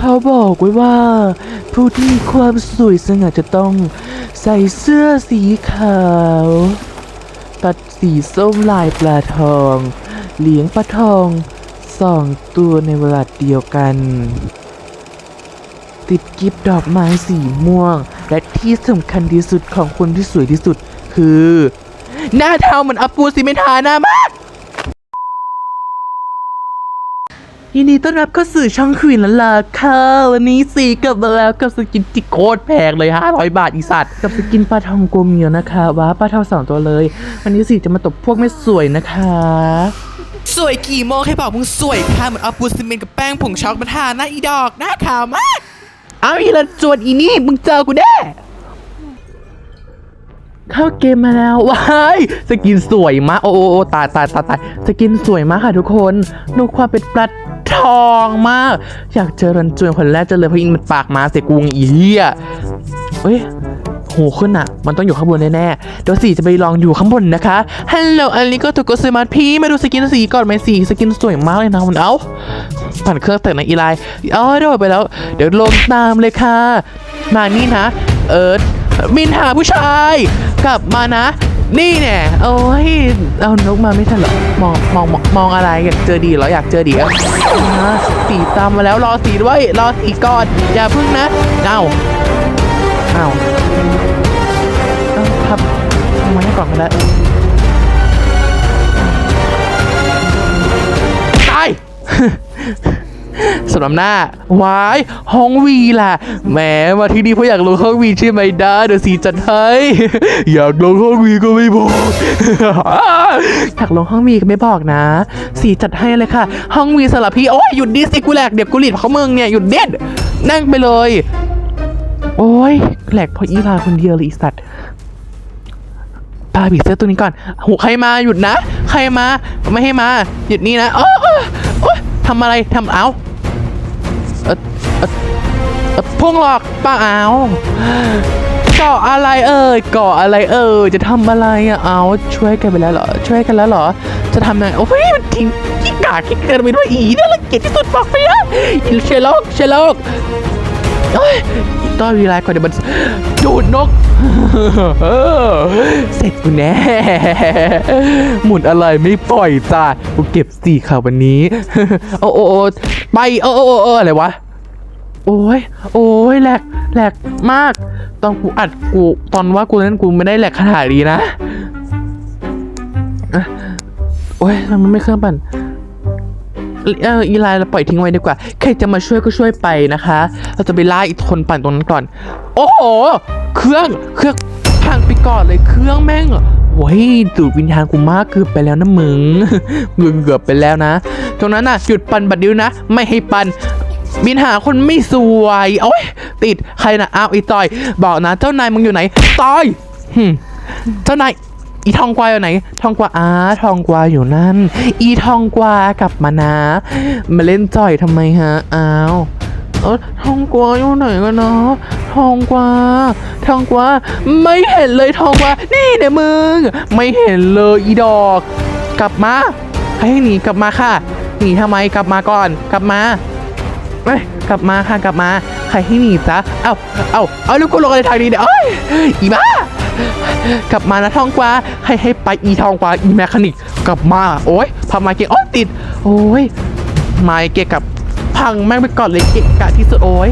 เขาบอกไว้ว่า ผู้ที่ความสวยสง่าจะต้องใส่เสื้อสีขาว ตัดสีส้มลายปลาทอง เลี้ยงปลาทองสองตัวในเวลาเดียวกัน ติดกิฟดอกไม้สีม่วง และที่สำคัญที่สุดของคนที่สวยที่สุดคือ หน้าเทาเหมือนอัปูซิเมนทาหน้ามาก ยินดีต้อนรับเข้าสู่ช่องควีนและลาค่ะวันนี้สีกลับมาแล้วกับสกินที่โคตรแพงเลย500 บาทอีสัตว์กับสกินปลาทองโกเมียวนะคะว้าปลาทองสองตัวเลย วันนี้สีจะมาตบพวกไม่สวยนะคะ สวยกี่โมงให้บอกมึงสวยค่ะเหมือนเอาปูนซีเมนต์กับแป้งผงช็อกมาทาหน้าอีดอกหน้าขาวมาก เอาอีละจวนอีนี่มึงเจอกูแน่เข้าเกมมาแล้วว้ายสกินสวยมากโอ้โอ้โอ้ตายตายตายตายสกินสวยมากค่ะทุกคนดูความเป็นปลา ทองมาก อยากเจอรันจวนคนแรกเจอเลยเพราะอินมันปากมาเสกกุงอีเหี้ยเอ้ยโหขึ้นอะ มันต้องอยู่ข้างบนแน่ๆ เดี๋ยวสีจะไปลองอยู่ข้างบนนะคะฮัลโหลอันนี้ก็ถูกกดสมาร์ทพี่มาดูสกินสีก่อนไหมสีสกินสวยมากเลยนะมันเอ้าผ่านเครื่องแต่งในอีไลน์เอาให้โดดไปแล้ว เดี๋ยวลงตามเลยค่ะ มานี่นะ เอิร์ธมินหาผู้ชาย กลับมานะ นี่แน่โอ้ยเอานกมาไม่ทันหรอมองมองมองมองอะไรอยากเจอดีเหรออยากเจอดีอะสีตามมาแล้วรอสีด้วยรอสีก่อนอย่าพึ่งนะเอาเอา สำหรับหน้าวายห้องวีล่ะแหมมาที่นี่เพราะอยากลงห้องวีใช่ไหมด้าเดี๋ยวสีจัดให้อยากลงห้องวีก็ไม่บอกอยากลงห้องวีก็ไม่บอกนะ สีจัดให้เลยค่ะ ห้องวีสำหรับพี่โอ้ยหยุดดิสิกูแหลกเดี๋ยวกูหลีดเขาเมึงเนี่ยหยุดเด็ดนั่งไปเลย โอ้ยแหลกเพราะอีลาคนเดียวเลยอีสัตว์ปาบีเสื้อตัวนี้ก่อนโหใครมาหยุดนะ ใครมา ไม่ให้มา หยุดนี่นะโอ้โอ้โอ้ยทำอะไรทำเอา เออเอ่อเอ่อพุ่งหลอกเป้าเอาเกาะอะไรเอ่ยเกาะอะไรเอ่ยจะทำอะไรอะเอาช่วยกันไปแล้วเหรอช่วยกันแล้วเหรอ จะทำยังไงโอ้ยมันทิ้งขี้กากขี้เกินไปด้วยอีน่ารังเกียจที่สุดบอกไปนะอีเชลโลกเชลโลก เอ้ย ต้อยวีไลก่อนเดี๋ยวมันดูดนกเสร็จกูแน่ หมุนอะไรไม่ปล่อยจ้ากูเก็บสี่ข่าววันนี้ โอ้โอ้ไปโอ้โอ้โอ้อะไรวะ โอ้ย โอ้ยแหลกแหลกมาก ตอนกูอัดกู ตอนว่ากูเล่นกูไม่ได้แหลกขนาดนี้นะอะโอ้ยมันไม่เครื่องปั่น เอออีไลน์เราปล่อยทิ้งไว้ดีกว่า ใครจะมาช่วยก็ช่วยไปนะคะ เราจะไปล่าอีกคนปั่นตรงนั้นก่อน โอ้โห เครื่อง เครื่องพังไปก่อนเลยเครื่องแม่งโว้ยดูดวิญญาณกูมากเกือบไปแล้วนะมึงมึงเกือบไปแล้วนะ ตรงนั้นน่ะหยุดปั่นบัดเดียวนะ ไม่ให้ปั่นบินหาคนไม่สวยโอ้ยติดใครนะอ้าวอีต่อย บอกนะเจ้านายมึงอยู่ไหนต่อยหึเจ้านาย อีทองกวาอยู่ไหน ทองกวาอาทองกวาอยู่นั่น อีทองกวากลับมานะ มาเล่นจ่อยทำไมฮะ อ้าวเออทองกวาอยู่ไหนกันเนาะทองกวาทองกวาไม่เห็นเลยทองกวานี่เนี่ยมึง ไม่เห็นเลยอีดอก กลับมาให้หนีกลับมาค่ะ หนีทำไมกลับมาก่อน กลับมาเอ้ยกลับมาค่ะกลับมา ใครให้หนีจ๊ะเอ้าเอ้าเอาลูกกูลงอะไรทางนี้เนี่ยเอ้ยอีบ้า กลับมานะทองกวาให้ให้ไปอีทองกวาอีแมคานิกกลับมา โอ้ยพามาเกะโอ้ยติด โอ้ยมาเกะกับพังแม่งไปก่อนเลยเกะกะที่สุดโอ้ย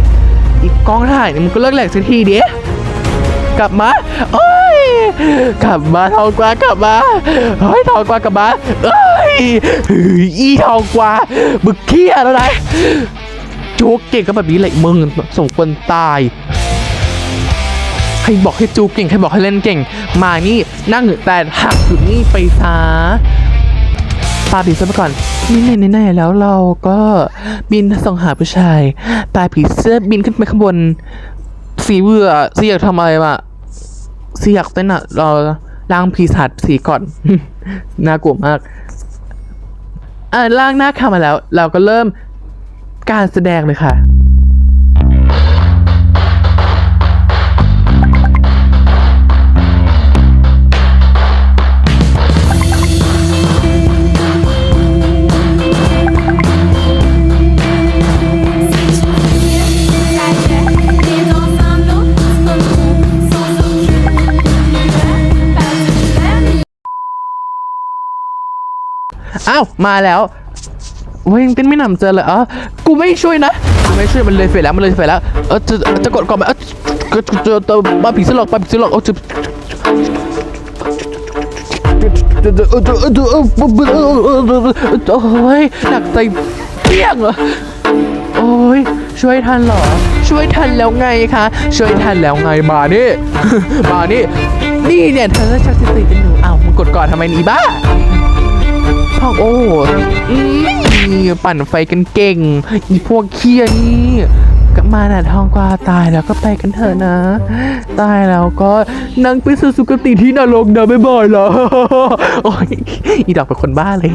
อีกกล้องถ่ายนี่มันก็เลิกแหลกสักทีเดียกลับมาโอ้ยกลับมาทองกวากลับมาเฮ้ยทองกวากลับมาเอ้ยอีทองกวามึงเครียดอะไรโจ๊กเก่งก็แบบนี้แหละมึงสมควรตาย รบอกให้จูเก่ง ใครบอกให้เล่นเก่ง มานี่นั่งอยู่แต่หักอยู่นี่ไปซะปาผีเสื้อไปก่อนนี่ไหนไหนๆแล้วเราก็บินส่องหาผู้ชายปาผีเสื้อบินขึ้นไปข้างบน สีเบื่อสีอยากทำอะไรมาสีอยากเต้นอะเราล้างผีสัตว์สีก่อน น่ากลัวมากอ่าล่างหน้าเข้ามาแล้ว เราก็เริ่มการแสดงเลยค่ะ อ้าว มาแล้วเว้ยยังเต้นไม่นำเจอเลยอ๋อกูไม่ช่วยนะกูไม่ช่วยมันเลยเฟดแล้วมันเลยเฟดแล้วเออจะจะกดก่อนไหมเออจะจะจะจะมาผีสลอกมาผีสลอกเอาจะโอ้ยหนักใจเปี้ยงเหรอโอ้ยช่วยทันเหรอ ช่วยทันแล้วไงคะช่วยทันแล้วไงมานี่มานี่นี่เนี่ยเธอชักสติเป็นหนูอ้าวมึงกดก่อนทำไมนี่บ้า พ่องโอ้อืมปั่นไฟกันเก่ง อีพวกเคียนี่กลับมาหน่ะทองกวาตายแล้วก็ไปกันเถอะนะ ตายแล้วก็นั่งไปสู่สุคติที่นรกนะไม่บ่อยๆเหรอโอ้ยอีดอกเป็นคนบ้าเลย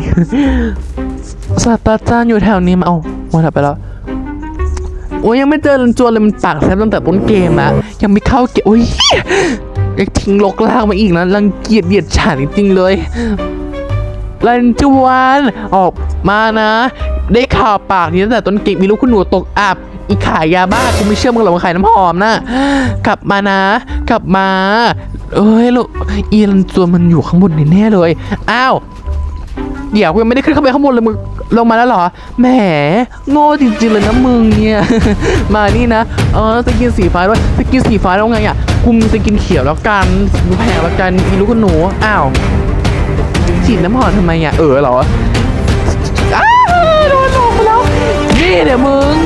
ศาสตราจารย์อยู่แถวนี้มาเอาหมดไปแล้วโอ้ยยังไม่เจอลันจวนเลยมันปากแซบตั้งแต่ต้นเกมนะยังไม่เข้าเกมโอ้ยยังทิ้งลกลากมาอีกนะรังเกียจเบียดฉันจริงๆเลย ลันจวนออกมานะ ได้ข่าวปากนี้ตั้งแต่ต้นเกมมีลูกคุณหนูตกอับอีขายยาบ้ากูไม่เชื่อมึงหรอกว่าขายน้ำหอมนะกลับมานะกลับมา เอ้ยลูกอีลันจวนมันอยู่ข้างบนแน่เลยอ้าวเดี๋ยวกูยังไม่ได้ขึ้นเข้าไปข้างบนเลยมึงลงมาแล้วเหรอ แหม โง่จริงๆเลยนะมึงเนี่ย มานี่นะ เออสกินสีฟ้าด้วยสกินสีฟ้าแล้วไงอะกูมีสกินเขียวแล้วกันดูแพงแล้วกันอีลูกคุณหนู อ้าว ฉีดน้ำหอมทำไมอะเออเหรออ้าวโดนหลอกไปแล้ว นี่เดี๋ยวมึง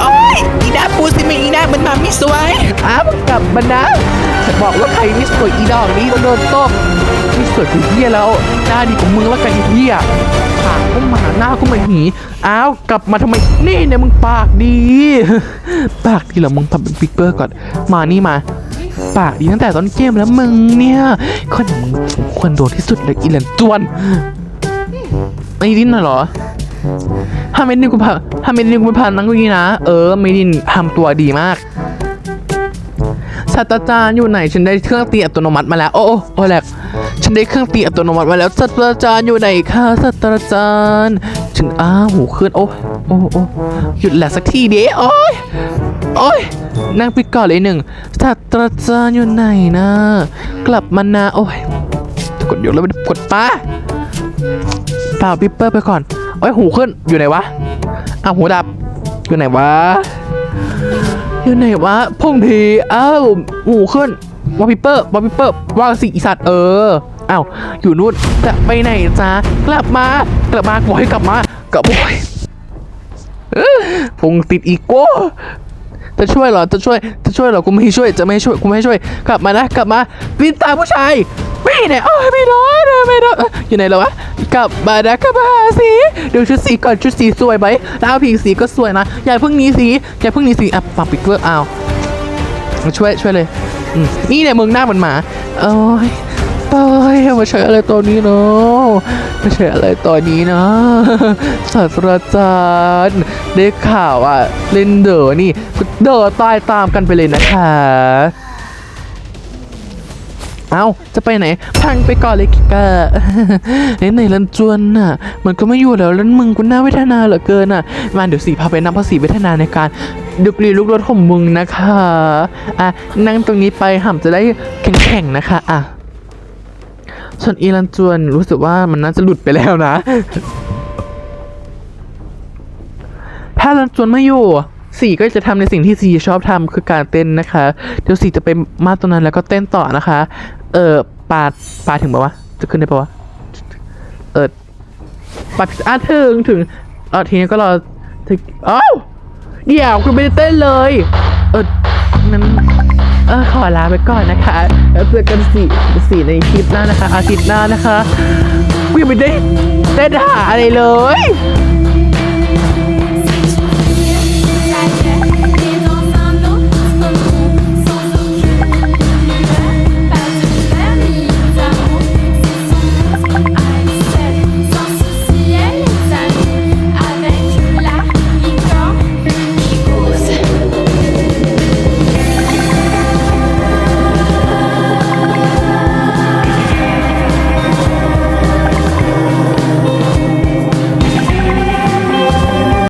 โอ้ยอีดาปูซิเมนอีดามันมาไม่สวยอ้าวกลับมานะฉันบอกว่าใครไม่สวยอีดอกนี้ต้องโดนตบไม่สวยคือเฮียแล้วหน้าดีกว่ามึงแล้วกันอีเฮียปากก็หมาหน้าก็เหมือนหีอ้าวกลับมาทำไมนี่เนี่ยมึงปากดี ปากดีเหรอมึงทำเป็นฟิกเกอร์ก่อนมานี่มา ปากดีตั้งแต่ต้นเกมแล้วมึงเนี่ยคนอย่างมึงควรโดนที่สุดเลยอีเหลนจวนไอ้ดินน่ะเหรอถ้าเมดินกูผ่านถ้าเมดินกูผ่านนั่งดีนะ เออเมดินทำตัวดีมากศาสตราจารย์อยู่ไหน ฉันได้เครื่องตีอัตโนมัติมาแล้ว โอ้โอ้โอ้แหลกฉันได้เครื่องตีอัตโนมัติมาแล้วศาสตราจารย์อยู่ไหนคะศาสตราจารย์ถึงอ้าหูขึ้น โอ้โอ้โอ้หยุดแหลกสักทีเด้โอ้ย โอ้ยนั่งปิดก่อนเลยหนึ่งศาสตราจารย์อยู่ไหนนะ กลับมานะโอ้ยกดยกแล้วไปกดป้าเปล่าปิปเปอร์ไปก่อนโอ้ยหูขึ้นอยู่ไหนวะอ้าวหูดับอยู่ไหนวะอยู่ไหนวะพงทีอ้าวหูขึ้นวอลพิเปอร์วอลพิเปอร์ว่าสีสัตว์เอออ้าวอยู่นู่นจะไปไหนจ้ากลับมากลับมาบอกให้กลับมากลับโอยพงติดอีโก้ จะช่วยเหรอจะช่วยจะช่วยเหรอกูไม่ช่วยจะไม่ช่วยกูไม่ให้ช่วย กลับมานะกลับมาวินตาผู้ชายไม่เนี่ยโอ้ยไม่รอดเลยไม่รอดเอ้อยู่ไหนแล้ววะกลับมานะกลับมาหาสีดูชุดสีก่อนชุดสีสวยไหมแล้วผีสีก็สวยนะอย่าเพิ่งหนี้สีอย่าเพิ่งหนี้สีอะปักปิดเพื่ออ้าวมาช่วยช่วยเลยอืมนี่เนี่ยมึงหน้าเหมือนหมาโอ้ย โอ้ยมาใช้อะไรตัวนี้เนาะมาใช้อะไรตัวนี้นะศาสตราจารย์ได้ข่าวอะเล่นเด๋อนี่เด๋อตายตามกันไปเลยนะคะเอาจะไปไหน พังไปก่อนเลยกิกะไหนไหนลันจวนน่ะ มันก็ไม่อยู่แล้วแล้วมึงกูน่าเวทนาเหลือเกินอะ มาเดี๋ยวสีพาไปนำภาษีเวทนาในการดุกรีลูกรถของมึงนะคะ อะนั่งตรงนี้ไปห่ำจะได้แข็งๆนะคะ อะ ส่วนอีลันจวนรู้สึกว่ามันน่าจะหลุดไปแล้วนะ ถ้าลันจวนไม่อยู่สีก็จะทำในสิ่งที่สีชอบทำคือการเต้นนะคะ เดี๋ยวสีจะไปมาตรงนั้นแล้วก็เต้นต่อนะคะ เออปาดปาดถึงปะวะ จะขึ้นได้ปะวะ เออปาดอะถึงถึงเออทีนี้ก็รอถึงอ้าวเดี๋ยวคุณไม่ได้เต้นเลย เออนั้น เออขอลาไปก่อนนะคะ แล้วเจอกันสีสีในคลิปหน้านะคะ อาทิตย์หน้านะคะกูยังไม่ได้ได้ด่าอะไรเลย